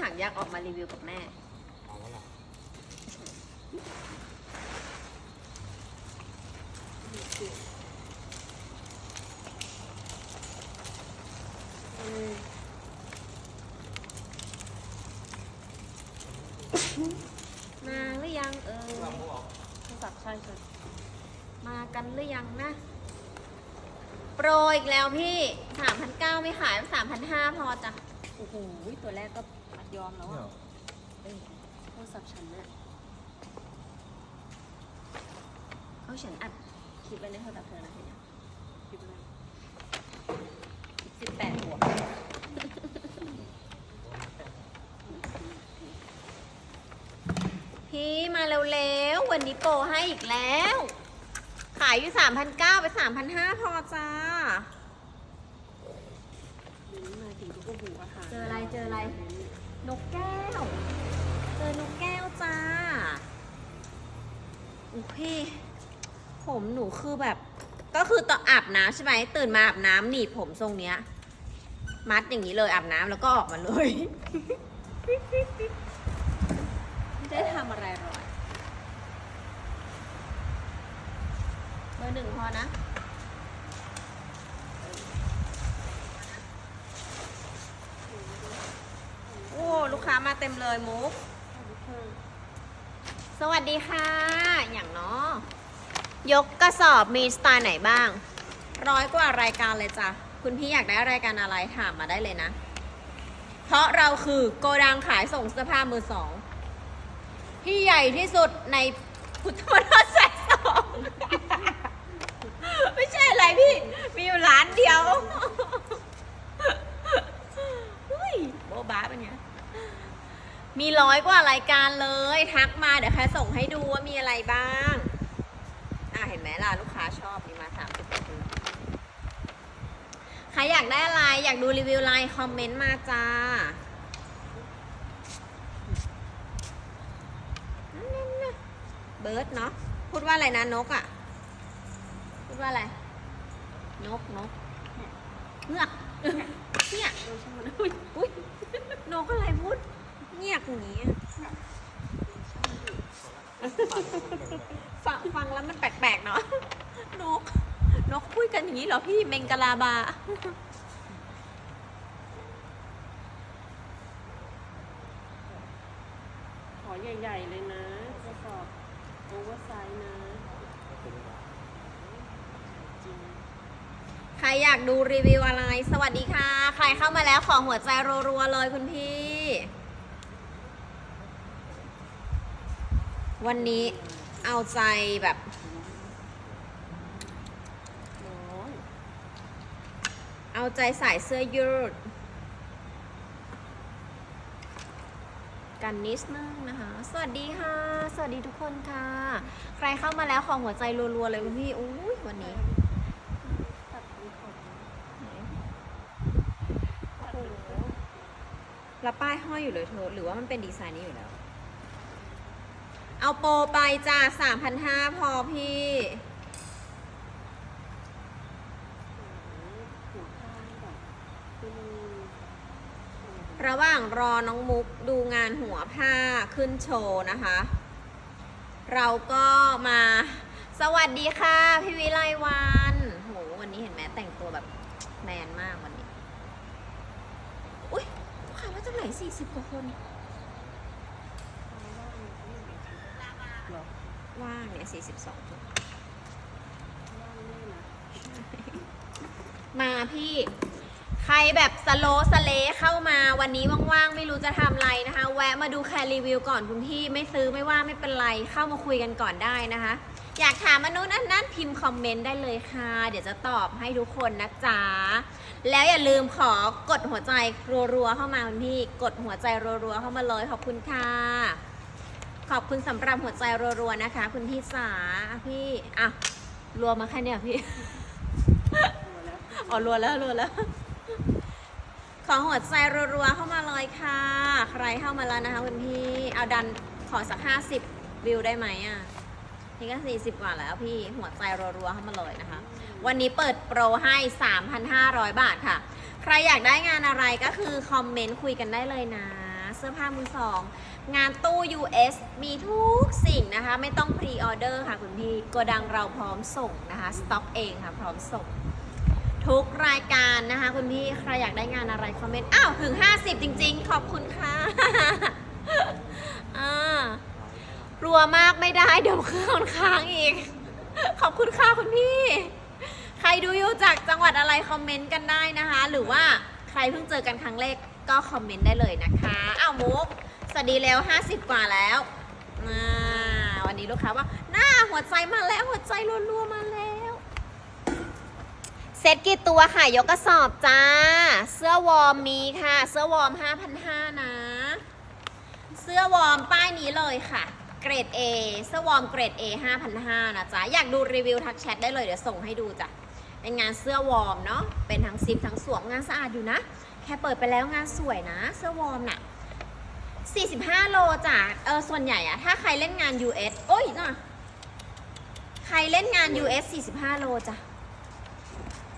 ว่าพี่ถังอยากออกมารีวิวกับแม่ เอาแล้วล่ะมาหรือยังเออเราบอกโทรศัพท์ใช่ใช่มากันหรือยังนะ โปรอีกแล้วพี่สามพันเก้าไม่ขายสามพันห้าพอจ้ะ โอ้โห ตัวแรกก็ อัดยอมแล้วเนี่ยอะเอ้ยโทรศัพท์ฉันเนี่ยเอาฉันอัดคลิปไว้ในโทรศัพท์เธอนะพี่เนี่ยคลิปอะไรสิบแปดหัวกพี่มาเร็วๆวันนี้โปรให้อีกแล้ว ขายอยู่สามพันเก้าไปสามพันห้าพอจ้ามาถึงทุกหูอาหารเจออะไรเจออะไร นกแก้ว เจอนกแก้วจ้าโอ้พี่ผมหนูคือแบบ ก็คือต่ออาบน้ำใช่ไหมตื่นมาอาบน้ำหนีบผมทรงเนี้ย มัดอย่างนี้เลยอาบน้ำแล้วก็ออกมาเลย ไม่ได้ทำอะไรหรอกเบอร์หนึ่งพอนะ อ้ลูกค้ามาเต็มเลยมุก สวัสดีค่ะ อย่างเนาะยกกระสอบมีสไตล์ไหนบ้าง ร้อยกว่ารายการเลยจ้ะ คุณพี่อยากได้รายการอะไรถามมาได้เลยนะ เพราะเราคือโกดังขายส่งเสื้อผ้ามือสอง ที่ใหญ่ที่สุดในพุทธมณฑลสายสอง ไม่ใช่อะไรพี่ มีอยู่ร้านเดียวอุ้ยโบบาเป็นไง มีร้อยกว่ารายการเลย ทักมาเดี๋ยวแค่ส่งให้ดูว่ามีอะไรบ้าง อะเห็นไหมล่ะ ลูกค้าชอบมีมาสามสิบกว่าคนใครอยากได้อะไร อยากดูรีวิวอะไรคอมเมนต์มาจ้าเบิร์ดเนาะพูดว่าอะไรนะนกอะ่ะ พูดว่าอะไร นกนกเงือกเนี่ยอุ้ยนกอะไรพูด เงียบอย่างนี้อะฟังฟังแล้วมันแปลกๆเนาะนก นกพูดกันอย่างนี้เหรอพี่เมงกะลาบา ขอใหญ่ ๆ เลยนะกระสอบโอเวอร์ไซส์นะ จริง ใครอยากดูรีวิวอะไร สวัสดีค่ะ ใครเข้ามาแล้วขอหัวใจรัวๆเลยคุณพี่ วันนี้เอาใจแบบน้อยเอาใจใส่เสื้อยืด กันนิดนึงนะคะ สวัสดีค่ะ สวัสดีทุกคนค่ะ ใครเข้ามาแล้วขอหัวใจรัวๆเลยคุณพี่อุ้ยวันนี้ตัดมีขอบไหนโอ้โหแล้วป้ายห้อยอยู่เลยเธอ หรือว่ามันเป็นดีไซน์นี้อยู่แล้ว เอาโปรไปจ้า3,500พอพี่หัวข้างแบบคือมันระหว่างรอน้องมุกดูงานหัวผ้าขึ้นโชว์นะคะ เราก็มา สวัสดีค่ะ พี่วิไลวันโหวันนี้เห็นไหมแต่งตัวแบบแมนมากวันนี้ อุ้ยลูกค้ามาจากไหน40กว่าคน หรอ ว่างเนี่ย42คนว่างแน่นะมาพี่ ใครแบบสโลสเลเข้ามาวันนี้ว่างๆ ไม่รู้จะทำอะไรนะคะ แวะมาดูแคร์รีวิวก่อนคุณพี่ไม่ซื้อไม่ว่าไม่เป็นไรเข้ามาคุยกันก่อนได้นะคะ อยากถามมนุษย์นั้นนั้นพิมพ์คอมเมนต์ได้เลยค่ะ เดี๋ยวจะตอบให้ทุกคนนะจ๊ะ แล้วอย่าลืมขอกดหัวใจรัวๆเข้ามาคุณพี่ กดหัวใจรัวๆเข้ามาเลยขอบคุณค่ะ ขอบคุณสำหรับหัวใจรัวๆนะคะ คุณพี่สาพี่อะรัวมาแค่เนี้ยพี่หัวแล้วอ๋อรัวแล้วรัวแล้วขอหัวใจรัวๆเข้ามาเลยค่ะ ใครเข้ามาแล้วนะคะคุณพี่ เอาดันขอสักห้าสิบวิวได้ไหมอะนี่ก็สี่สิบกว่าแล้วพี่หัวใจรัวๆเข้ามาเลยนะคะ วันนี้เปิดโปรให้3,500บาทค่ะ ใครอยากได้งานอะไรก็คือคอมเมนต์คุยกันได้เลยนะ เสื้อผ้ามือสอง งานตู้ US มีทุกสิ่งนะคะ ไม่ต้องพรีออเดอร์ค่ะคุณพี่โกดังเราพร้อมส่งนะคะสต็อกเองค่ะพร้อมส่ง ทุกรายการนะคะคุณพี่ใครอยากได้งานอะไรคอมเมนต์อ้าวถึง 50 จริง ๆ ขอบคุณค่ะอ่ารัวมากไม่ได้เดี๋ยวเครื่องค้างอีก ขอบคุณค่ะคุณพี่ ใครดูอยู่จากจังหวัดอะไรคอมเมนต์กันได้นะคะ หรือว่าใครเพิ่งเจอกันครั้งแรกก็คอมเมนต์ได้เลยนะคะอ้าวมุก สวัสดีแล้ว 50 กว่าแล้วอ่าวันนี้ลูกค้าว่า หน้าหัวใจมาแล้วหัวใจรัวๆมาแล้ว เซ็ตกี่ตัวค่ะ ยกกระสอบจ้า เสื้อวอร์มมีค่ะ เสื้อวอร์ม5,500 นะ เสื้อวอร์มป้ายนี้เลยค่ะ เกรด A เสื้อวอร์มเกรด A 5,500 นะจ๊ะ อยากดูรีวิวทักแชทได้เลยเดี๋ยวส่งให้ดูจ้ะเป็นงานเสื้อวอร์มเนาะเป็นทั้งซิปทั้งสวมงานสะอาดอยู่นะ แค่เปิดไปแล้วงานสวยนะ เสื้อวอร์มน่ะ 45 โลจ้ะเออส่วนใหญ่อะถ้าใครเล่นงาน US โอ้ยน่ะใครเล่นงาน US 45 โลจ้ะ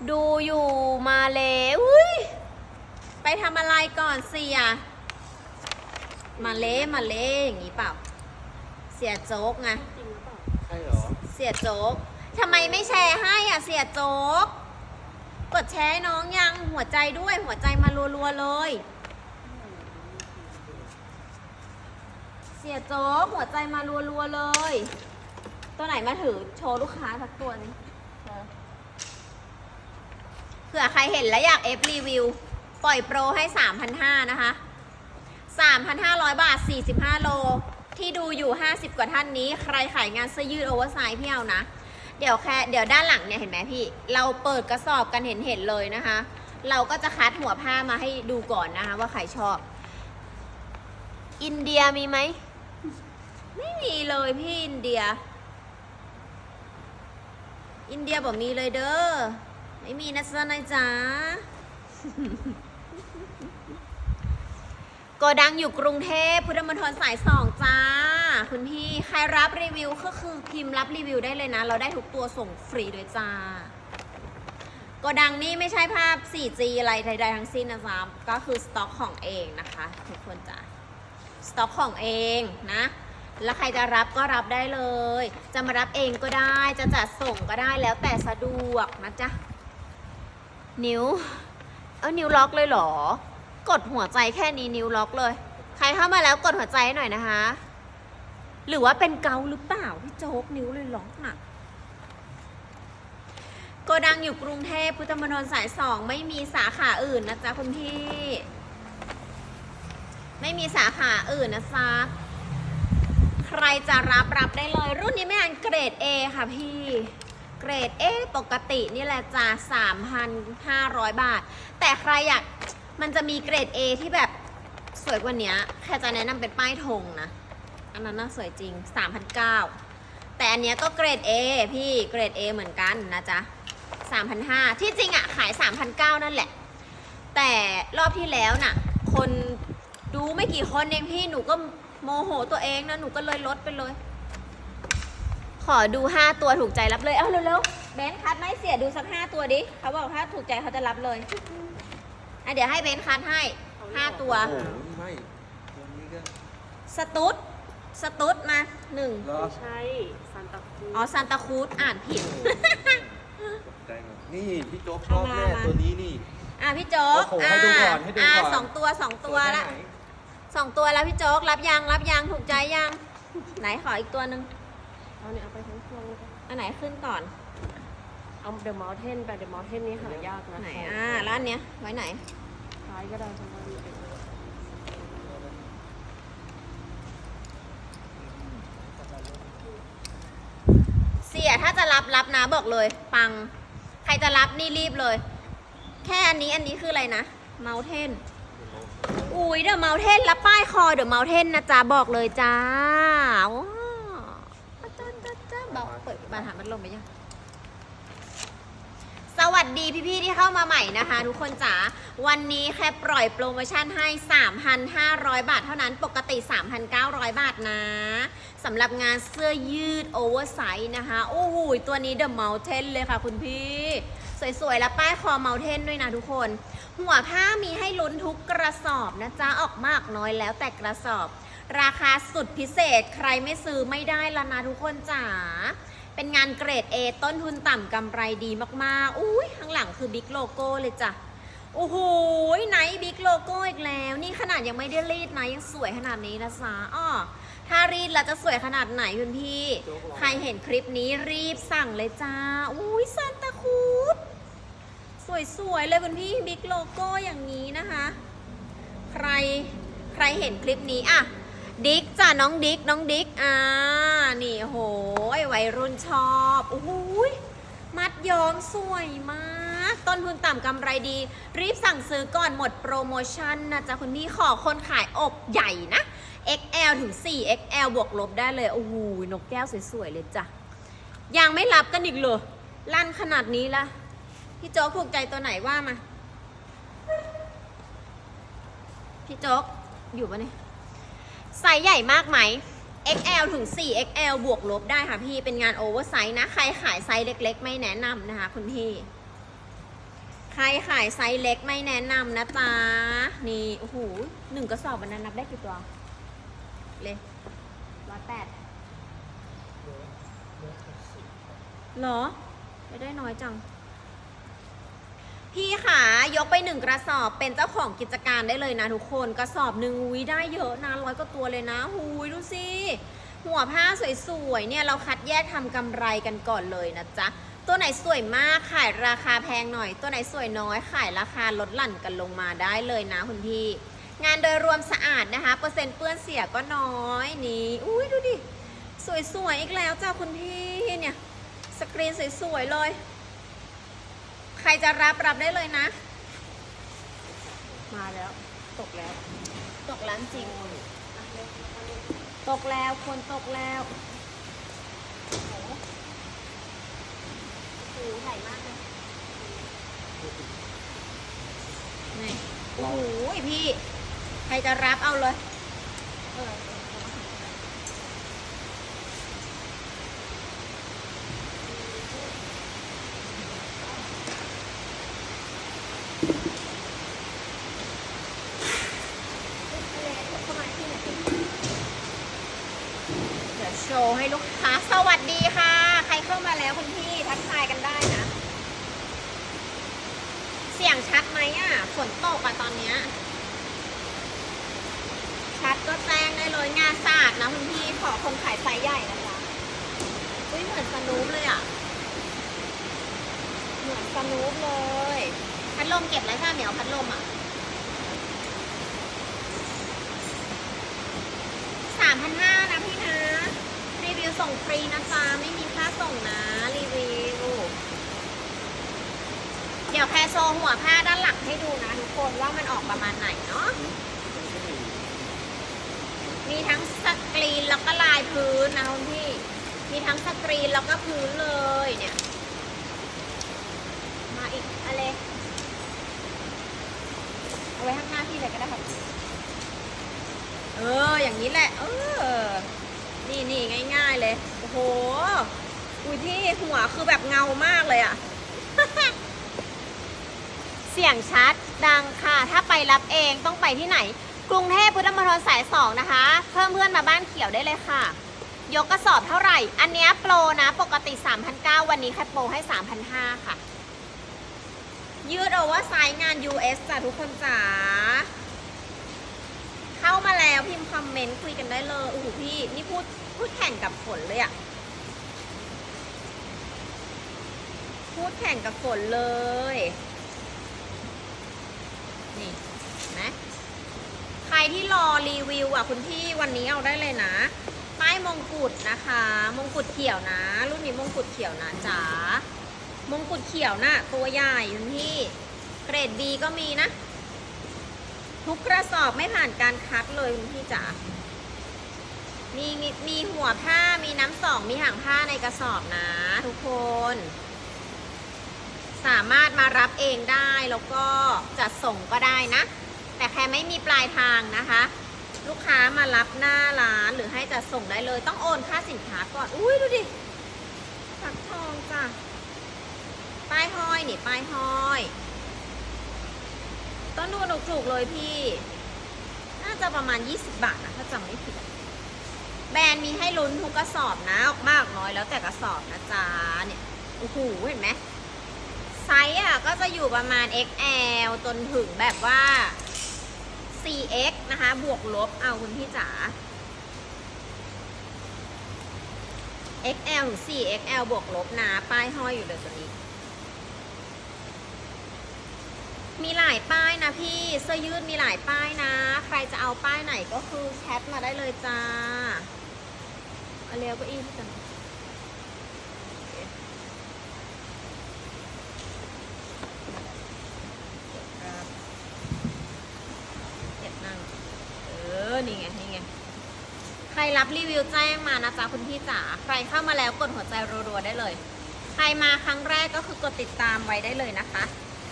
ดูอยู่มาเลยอุ้ยไปทำอะไรก่อนเสีย มาเล่มาเล่อย่างนี้เปล่า เสียโจ๊กไงจริงหรือเปล่าใช่เหรอ เสียโจ๊กทำไมไม่แชร์ให้อะเสียโจ๊กกดแชร์ให้น้องยังหัวใจด้วยหัวใจมารัวๆเลย เสียโจ๊กหัวใจมารัวๆเลย ตัวไหนมาถือโชว์ลูกค้าสักตัวนึงเผื่อใครเห็นแล้วอยากเอฟรีวิว ปล่อยโปรให้ 3,500 นะคะ 3,500 บาท 45 โล ที่ดูอยู่ 50 กว่าท่านนี้ ใครขายงานเสื้อยืดโอเวอร์ไซส์พี่เอานะ เดี๋ยวแค่เดี๋ยวด้านหลังเนี่ยเห็นไหมพี่ เราเปิดกระสอบกันเห็นเห็นเลยนะคะ เราก็จะคัดหัวผ้ามาให้ดูก่อนนะคะว่าใครชอบ อินเดียมีไหม ไม่มีเลยพี่อินเดีย อินเดียบอกมีเลยเด้อ ไม่มีนะจ๊ะนายจ๋าโกดังอยู่กรุงเทพพุทธมณฑลสายสองจ้า คุณพี่ใครรับรีวิวก็คือพิมพ์รับรีวิวได้เลยนะ เราได้ทุกตัวส่งฟรีด้วยจ้าโกดังนี่ไม่ใช่ภาพ 4G อะไรใดๆทั้งสิ้นนะจ๊ะก็คือสต็อกของเองนะคะ ทุกคนจ้าสต็อกของเองนะ แล้วใครจะรับก็รับได้เลย จะมารับเองก็ได้ จะจัดส่งก็ได้แล้วแต่สะดวกนะจ๊ะ นิ้ว เออนิ้วล็อกเลยเหรอ กดหัวใจแค่นี้นิ้วล็อกเลย ใครเข้ามาแล้วกดหัวใจให้หน่อยนะคะ หรือว่าเป็นเกาหรือเปล่าพี่โจ๊กนิ้วเลยล็อกน่ะโกดังอยู่กรุงเทพพุทธมณฑลสายสองไม่มีสาขาอื่นนะจ๊ะคุณพี่ ไม่มีสาขาอื่นนะจ๊ะ ใครจะรับรับได้เลย รุ่นนี้ไม่อันเกรด A ค่ะพี่ เกรด A ปกตินี่แหละจ้า3,500 บาท แต่ใครอยากมันจะมีเกรด A ที่แบบสวยกว่านี้แค่จะแนะนำเป็นป้ายธงนะ อันนั้นน่าสวยจริง 3,900 แต่อันเนี้ยก็เกรด A พี่เกรด A เหมือนกันนะจ๊ะ3,500 ที่จริงอะขาย 3,900 นั่นแหละ แต่รอบที่แล้วน่ะ คนดูไม่กี่คนเองพี่หนูก็ โมโหตัวเองนะหนูก็เลยลดไปเลย ขอดู5ตัวถูกใจรับเลย เอาเร็วๆเบนซ์คัดไม่เสียดูสัก5ตัวดิเขาบอกถ้าถูกใจเขาจะรับเลยอะเดี๋ยวให้เบนซ์คัดให้5ตัว โอ้โหไม่ตัวนี้ก็สตุ๊ดสตุ๊ดมาหนึ่งรอไม่ใช่ซันตาครูอ๋อซันตาครูดอ่านผิด ตกใจหมดนี่พี่โจ๊กชอบแน่มามาตัวนี้นี่ อะพี่โจ๊กโอ้โหให้ดูก่อนให้ดูก่อนอะสองตัวสองตัวละ ไหน สองตัวแล้วพี่โจ๊ก รับยังรับยังถูกใจยัง ไหนขออีกตัวหนึ่งเอาเนี่ยเอาไปทั้งพวงเลยอันไหนขึ้นก่อน เอาเดอะมอลเทนไปเดอะมอลเทนนี้หายากนะไหนอ่าร้านเนี้ยไว้ไหนท้ายก็ได้ทั้งวันเลยเสียถ้าจะรับรับนะบอกเลย ปัง ใครจะรับนี่รีบเลย แค่อันนี้อันนี้คืออะไรนะเมลเทน อุ้ยเดอะเมลเทนแล้วป้ายคอเดอะเมลเทนนะจ๊ะบอกเลยจ้าว้าวจ้าจ้าจ้าบอกเปิดมาถามมันลมไปยัง สวัสดีพี่ๆที่เข้ามาใหม่นะคะ ทุกคนจ๋าวันนี้แค่ปล่อยโปรโมชั่นให้ 3,500 บาทเท่านั้นปกติ 3,900 บาทนะสำหรับงานเสื้อยืดโอเวอร์ไซส์นะคะ โอ้โหตัวนี้ The Mountain เลยค่ะคุณพี่ สวยๆ แล้วป้ายคอเมาเทนด้วยนะทุกคน หัวผ้ามีให้ลุ้นทุกกระสอบนะจ๊ะ ออกมากน้อยแล้วแต่กระสอบ ราคาสุดพิเศษใครไม่ซื้อไม่ได้แล้วนะทุกคนจ๋าเป็นงานเกรด A ต้นทุนต่ำกำไรดีมากๆ อุ้ยข้างหลังคือบิ๊กโลโก้เลยจ้ะโอ้โหไหนบิ๊กโลโก้อีกแล้ว นี่ขนาดยังไม่ได้รีดนะยังสวยขนาดนี้นะจ๊ะอ้อถ้ารีดแล้วจะสวยขนาดไหนคุณพี่ ใครเห็นคลิปนี้รีบสั่งเลยจ้า อุ้ยซานตาคู สวยๆเลยคุณพี่บิ๊กโลโก้อย่างนี้นะคะ ใครใครเห็นคลิปนี้อะดิกจ้ะน้องดิกน้องดิกอ่านี่โหยวัยรุ่นชอบโอ้โหยมัดย้อมสวยมาก ต้นทุนต่ำกำไรดี รีบสั่งซื้อก่อนหมดโปรโมชั่นนะจ๊ะคุณพี่ขอคนขายอกใหญ่นะ XL ถึง 4XL บวกลบได้เลย โอ้โหนกแก้วสวยๆเลยจ้ะ ยังไม่รับกันอีกเหรอลั่นขนาดนี้ละ พี่โจ๊กถูกใจตัวไหนว่ามา พี่โจ๊กอยู่ปะเนี่ยไซส์ใหญ่มากไหม XL ถึง 4XL บวกลบได้ค่ะพี่ เป็นงานโอเวอร์ไซส์นะ ใครขายไซส์เล็ก ๆ ไม่แนะนำนะคะคุณพี่ ใครขายไซส์เล็กไม่แนะนำนะจ๊ะ นี่ โอ้โหหนึ่งกระสอบวันนั้นนับได้กี่ตัว เลยร้อยแปดหรอ ไม่ได้น้อยจัง พี่ขายกไปหนึ่งกระสอบเป็นเจ้าของกิจการได้เลยนะทุกคนกระสอบหนึ่งอุ้ยได้เยอะนะร้อยกว่าตัวเลยนะหูยดูสิหัวผ้าสวยๆเนี่ยเราคัดแยกทำกำไรกันก่อนเลยนะจ๊ะตัวไหนสวยมากขายราคาแพงหน่อย ตัวไหนสวยน้อยขายราคาลดหลั่นกันลงมาได้เลยนะคุณพี่ งานโดยรวมสะอาดนะคะ เปอร์เซ็นต์เปื้อนเสียก็น้อยนี่อุ้ยดูดิสวยๆอีกแล้วจ้าคุณพี่เนี่ยสกรีนสวยๆเลย ใครจะรับรับได้เลยนะ มาแล้ว ตกแล้ว ตกแล้วจริง ตกแล้วคนตกแล้ว โอ้โหโอ้โหใหญ่มากเลยนี่โอ้โหพี่ ใครจะรับเอาเลยเออเข้ามาที่ไหนอยเดี๋ยวโชว์ให้ลูกค้า สวัสดีค่ะ ใครเข้ามาแล้วคุณพี่ทักทายกันได้นะ เสียงชัดไหมอะ ฝนตกอะตอนเนี้ย ชัดก็แจ้งได้เลยงานสะอาดนะคุณพี่ ขอคนขายไซส์ใหญ่นะจ๊ะอุ้ยเหมือ นูปเลยอะ เหมือนสนูปเลย พัดลมเก็บแล้วใช่ไหมเหมียวพัดลมอะสามพันห้านะพี่นะ รีวิวส่งฟรีนะจ๊ะไม่มีค่าส่งนะ รีวิว เดี๋ยวแคร์โซหัวผ้าด้านหลังให้ดูนะทุกคนว่ามันออกประมาณไหนเนาะมีทั้งสกรีนแล้วก็ลายพื้นนะคุณพี่ มีทั้งสกรีนแล้วก็พื้นเลยเนี่ย มาอีกอะไรเอาไว้ข้างหน้าพี่เลยก็ได้ครับเออ อย่างนี้แหละ เออ นี่นี่ง่ายๆเลย โอ้โห อุ้ยพี่หัวคือแบบเงามากเลยอะเสียงชัดดังค่ะ ถ้าไปรับเองต้องไปที่ไหน กรุงเทพพุทธมณฑลสายสองนะคะ เพิ่มเพื่อนมาบ้านเขียวได้เลยค่ะ ยกกระสอบเท่าไหร่ อันเนี้ยโปรนะ ปกติ 3,900 วันนี้แค่โปรให้ 3,500 ค่ะ ยืดโอเวอร์ไซส์งาน US จ้ะทุกคนจ๋า เข้ามาแล้วพิมพ์คอมเมนต์คุยกันได้เลยโอ้โหพี่ นี่พูดพูดแข่งกับฝนเลยอะพูดแข่งกับฝนเลย นี่นไหมใครที่รอรีวิวอะคุณพี่วันนี้เอาได้เลยนะ ป้มงกุฎนะคะ มงกุฎเขียวนะ รุ่นนี้มงกุฎเขียวนะจ๋ามงกุฎเขียวน่ะตัวใหญ่คุณพี่เกรด B ก็มีนะ ทุกกระสอบไม่ผ่านการคัดเลยคุณพี่จ๋ามีมีมีหัวผ้ามีน้ำสองมีหางผ้าในกระสอบนะ ทุกคน สามารถมารับเองได้แล้วก็จัดส่งก็ได้นะ แต่แค่ไม่มีปลายทางนะคะ ลูกค้ามารับหน้าร้านหรือให้จัดส่งได้เลย ต้องโอนค่าสินค้าก่อน อุ้ยดูดิสักทองจ้ะ ป้ายห้อยนี่ป้ายห้อย ต้นดูนถูกๆเลยพี่ น่าจะประมาณ 20 บาทนะถ้าจำไม่ผิด แบรนด์มีให้ลุ้นทุกกระสอบนะ ออกมากน้อยแล้วแต่กระสอบนะจ๊ะเนี่ยโอ้โหเห็นไหมไซส์อะก็จะอยู่ประมาณ XL จนถึงแบบว่า 4X นะคะ บวกลบ เอาคุณพี่จ๋า XL 4XL บวกลบนะ ป้ายห้อยอยู่เลยตัวนี้ มีหลายป้ายนะพี่ เสื้อยืดมีหลายป้ายนะ ใครจะเอาป้ายไหนก็คือแคปมาได้เลยจ้า เอาเร็วก็อีกจังครับเจ็บนั่ง เออ นี่ไง นี่ไง ใค รรับรีวิวแจ้งมานะจ๊ะคุณพี่จ๋าใครเข้ามาแล้วกดหัวใจรัวๆได้เลย ใครมาครั้งแรกก็คือกดติดตามไว้ได้เลยนะคะ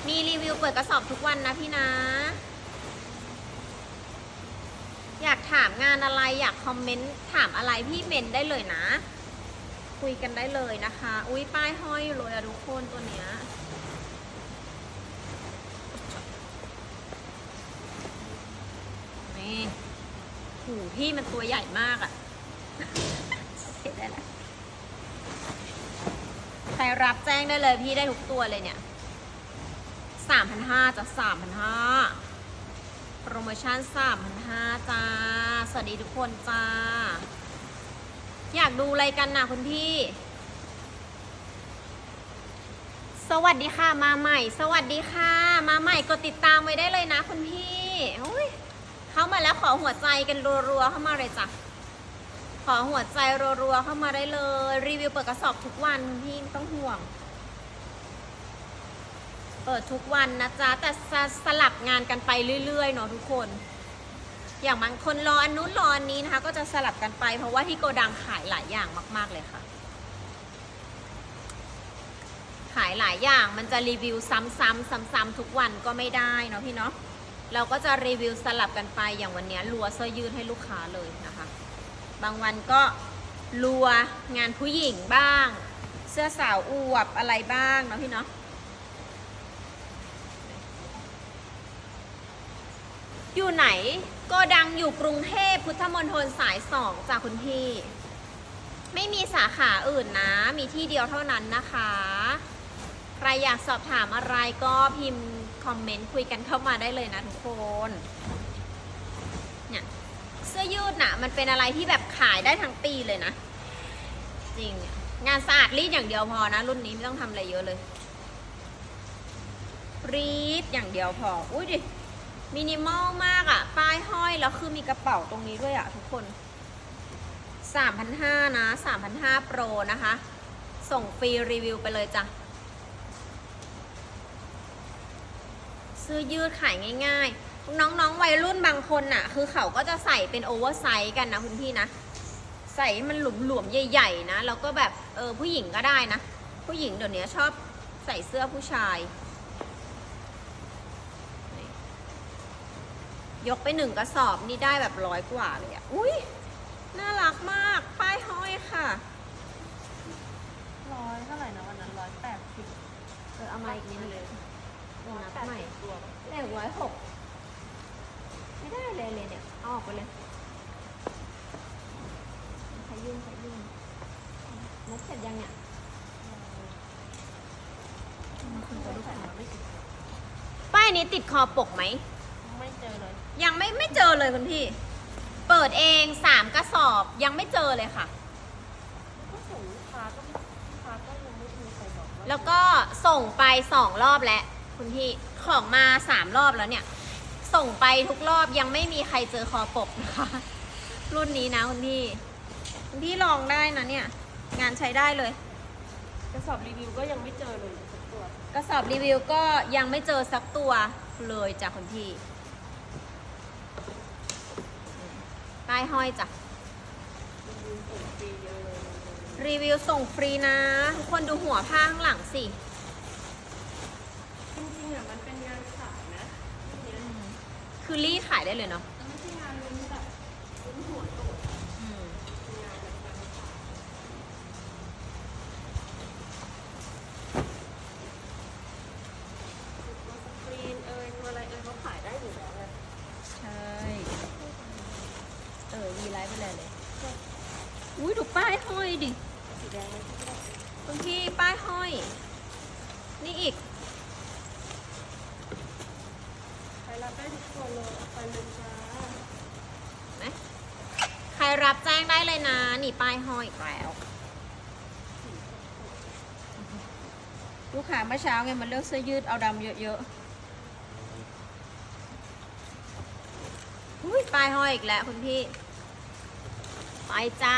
มีรีวิวเปิดกระสอบทุกวันนะพี่นะ อยากถามงานอะไรอยากคอมเมนต์ถามอะไรพี่เมนได้เลยนะ คุยกันได้เลยนะคะ อุ้ยป้ายห้อยอยู่เลยอะทุกคนตัวเนี้ยนี่ หูพี่มันตัวใหญ่มากอะเห็นได้ล้วใครรับแจ้งได้เลยพี่ได้ทุกตัวเลยเนี่ยสามพันห้าจ้ะสามพันห้าโปรโมชั่นสามพันห้าจ้า สวัสดีทุกคนจ้า อยากดูอะไรกันนะคุณพี่ สวัสดีค่ะมาใหม่ สวัสดีค่ะ มาใหม่กดติดตามไว้ได้เลยนะคุณพี่อุ๊ย เข้ามาแล้วขอหัวใจกันรัวๆเข้ามาเลยจ้ะ ขอหัวใจรัวๆเข้ามาได้เลย รีวิวเปิดกระสอบทุกวันพี่ต้องห่วง เปิดทุกวันนะจ๊ะ แต่สลับงานกันไปเรื่อยๆเนาะทุกคน อย่างบางคนรออันนู้นรออันนี้นะคะ ก็จะสลับกันไป เพราะว่าที่โกดังขายหลายอย่างมาก ๆเลยค่ะขายหลายอย่างมันจะรีวิวซ้ำๆซ้ำๆทุกวันก็ไม่ได้เนาะพี่เนาะ เราก็จะรีวิวสลับกันไปอย่างวันนี้รัวเสื้อยืดให้ลูกค้าเลยนะคะ บางวันก็รัวงานผู้หญิงบ้าง เสื้อสาวอวบอะไรบ้างเนาะพี่เนาะอยู่ไหนก็ดังอยู่กรุงเทพพุทธมณฑลสายสองจากคุณพี่ ไม่มีสาขาอื่นนะ มีที่เดียวเท่านั้นนะคะ ใครอยากสอบถามอะไรก็พิมพ์ อมเมนต์คุยกันเข้ามาได้เลยนะทุกคนเนี่ยเสื้อยืดน่ะมันเป็นอะไรที่แบบขายได้ทั้งปีเลยนะ จริง งานสะอาดรีดอย่างเดียวพอนะ รุ่นนี้ไม่ต้องทำอะไรเยอะเลย รีดอย่างเดียวพอ อุ้ยดิมินิมอลมากอะ่ะ ป้ายห้อยแล้วคือมีกระเป๋าตรงนี้ด้วยอะ่ะทุกคน3,500นะ3,500โปรนะคะ ส่งฟรีรีวิวไปเลยจ้ะ ซื้อยืดขายง่าย ๆ น้องๆวัยรุ่นบางคนน่ะ คือเขาก็จะใส่เป็นโอเวอร์ไซส์กันนะคุณพี่นะ ใส่ให้มันหลวมๆใหญ่ ๆ นะ แล้วก็แบบเออผู้หญิงก็ได้นะ ผู้หญิงเดี๋ยวนี้ชอบใส่เสื้อผู้ชาย ยกไปหนึ่งกระสอบนี่ได้แบบร้อยกว่าเลยอะอุ้ยน่ารักมาก ป้ายห้อยค่ะร้อยเท่าไหร่นะวันนั้นร้อยแปดสิบเออเอามาอีกนิดเลย เดี๋ยวนับใหม่ตัวเลขร้อยหกไม่ได้เลยเลยเนี่ยเอาออกไปเลยใครยุ่งใครยุ่งนับเสร็จยังเนี่ยคุณจะป้ายนี้ติดคอปกไหม ไม่เจอเลย ยังไม่ไม่เจอเลยคุณพี่ เปิดเองสามกระสอบยังไม่เจอเลยค่ะ แล้วก็ส่งไปสองรอบแล้ว คุณพี่ของมาสามรอบแล้วเนี่ย ส่งไปทุกรอบยังไม่มีใครเจอคอปกนะคะรุ่นนี้นะคุณพี่คุณพี่ลองได้นะเนี่ย งานใช้ได้เลย กระสอบรีวิวก็ยังไม่เจอเลยสักตัวกระสอบรีวิวก็ยังไม่เจอสักตัวเลยจ้ะคุณพี่อืมป้ายห้อยจ้ะรีวิวส่งฟรีเยอะเลยรีวิวส่งฟรีนะทุกคนดูหัวผ้าข้างหลังสิจริงๆอะ มันเป็นงานขายนะเนี่ยคือรีดขายได้เลยเนาะ มันไม่ใช่งานลุ้นแบบลุ้นหัวโตด อืม เป็นงานแบบการขาย เลยวีไลท์ไปเลยเลย อุ้ยดูป้ายห้อยดิ สีแดงไหม คุณพี่ป้ายห้อย นี่อีก ใครรับได้ทุกตัวเลยเอาไปเลยจ้า ไหมใครรับแจ้งได้เลยนะ นี่ป้ายห้อยอีกแล้ว ลูกค้า เมื่อเช้าไงมันเลือกเสื้อยืดเอาดำเยอะๆอุ้ยป้ายห้อยอีกแล้วคุณพี่ ไปจ้า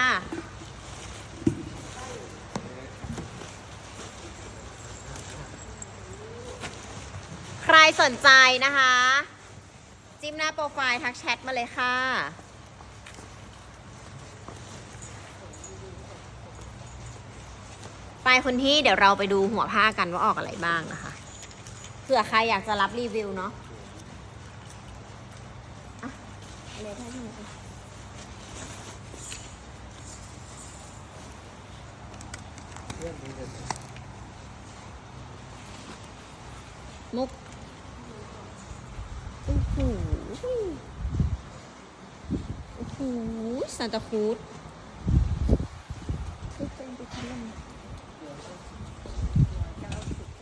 ใครสนใจนะคะ จิ้มหน้าโปรไฟล์ทักแชทมาเลยค่ะ ไปคนที่เดี๋ยวเราไปดูหัวผ้ากันว่าออกอะไรบ้างนะคะเผื่อใครอยากจะรับรีวิวเนาะอะเอาเลยได้ที่ไหนอะมุกโอ้โหโอ้โหซานตาคูด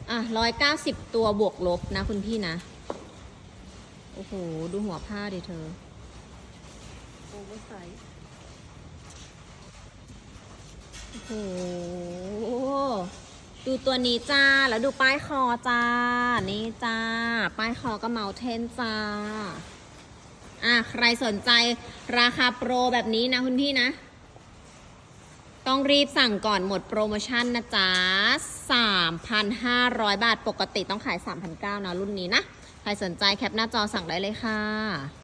อะร้อยเก้าสิบตัวบวกลบนะคุณพี่นะ โอ้โห ดูหัวผ้าดิเธอ โอเวอร์ไซส์โอ้โห ดูตัวนี้จ้า แล้วดูป้ายคอจ้า นี่จ้า ป้ายคอก็เมาเทนจ้า อะ ใครสนใจราคาโปรแบบนี้นะคุณพี่นะ ต้องรีบสั่งก่อนหมดโปรโมชั่นนะจ๊ะ 3,500 บาทปกติต้องขาย 3,900นะรุ่นนี้นะ ใครสนใจแคปหน้าจอสั่งได้เลยค่ะ